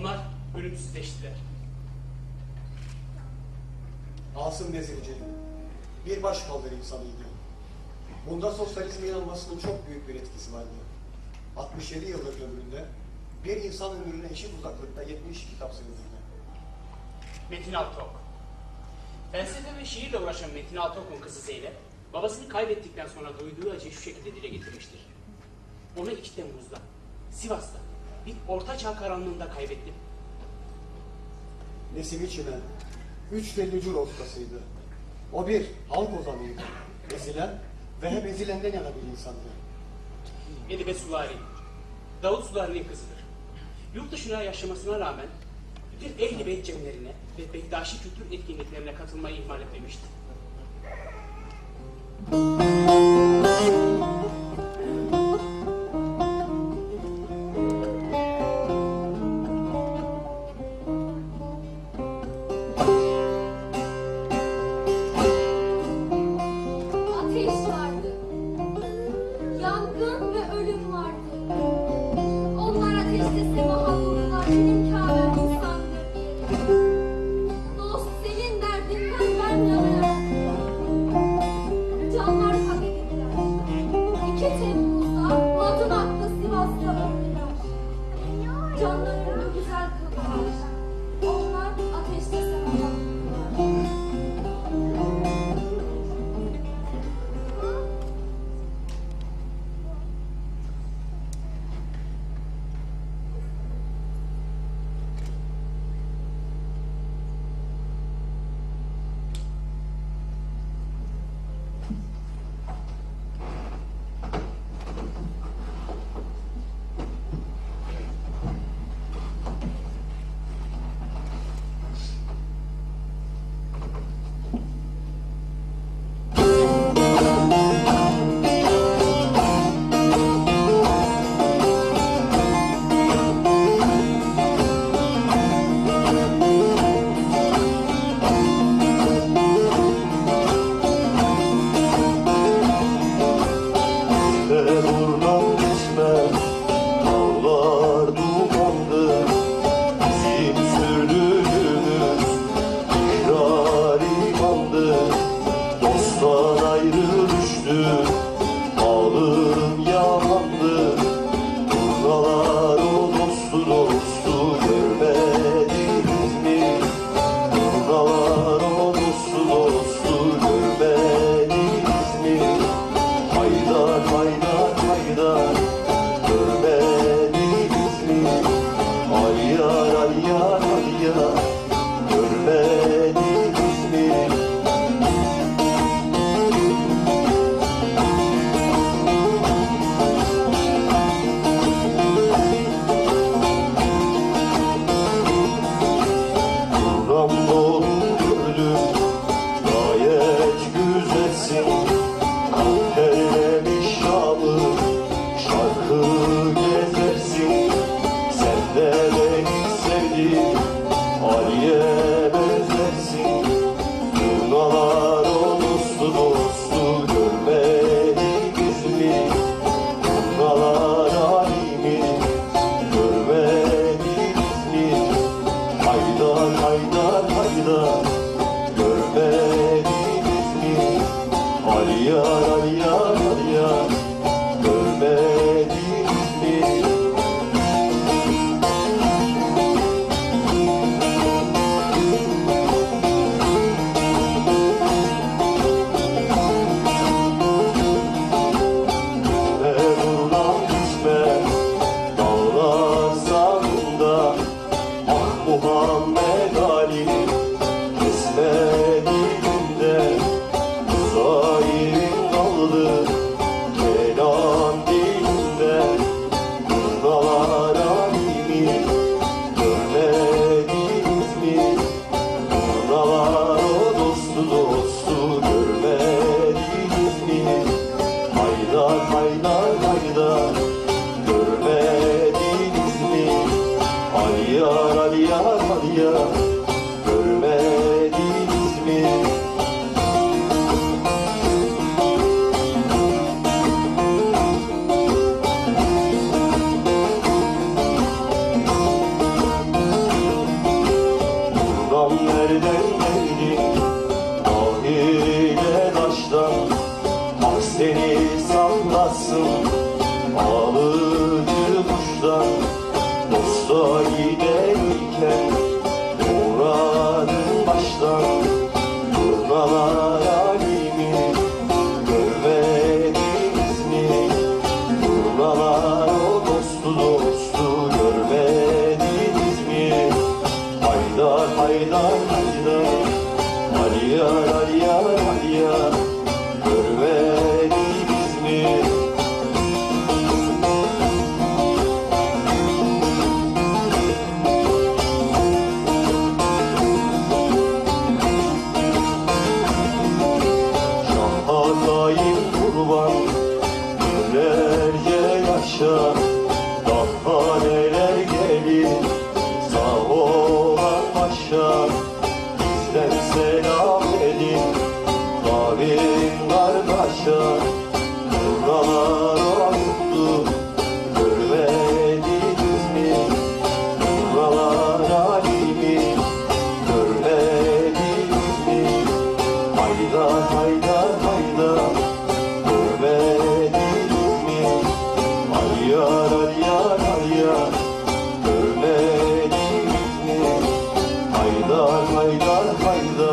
Onlar ölümsüzleştiler. Asım Vezirci bir başkaldır insanıydı. Bunda sosyalizme inanmasının çok büyük bir etkisi vardı. 67 yıllık ömründe bir insan ömrüne eşit uzaklıkta 70 kitap sığdırdı. Metin Altok. Felsefe ve şiirle uğraşan Metin Altok'un kızı Zeynep, babasını kaybettikten sonra duyduğu acıyı şu şekilde dile getirmiştir. Onu 2 Temmuz'da, Sivas'ta, bir ortaçağ karanlığında kaybettim. Nesim içine üç telli cur ustasıydı. O bir halk ozanıydı. Ezilen ve hep ezilenden yana bir insandı. Edibe Sulari, Davut Sulari'nin kızıdır. Yurt dışına yaşamasına rağmen bütün Ehli Beyt cemlerine ve Bektaşi kültür etkinliklerine katılmayı ihmal etmemişti. Haydar haydar haydar Görmediniz mi? Aliyar lay lay lay Şaha daim kurban Binlerce yaşa Kavim kardeşa Buralar oldu Görmediniz mi? Buralar halimi Görmediniz mi? Haydar haydar haydar Görmediniz mi? Hayyar hayyar hayyar Görmediniz mi? Haydar haydar haydar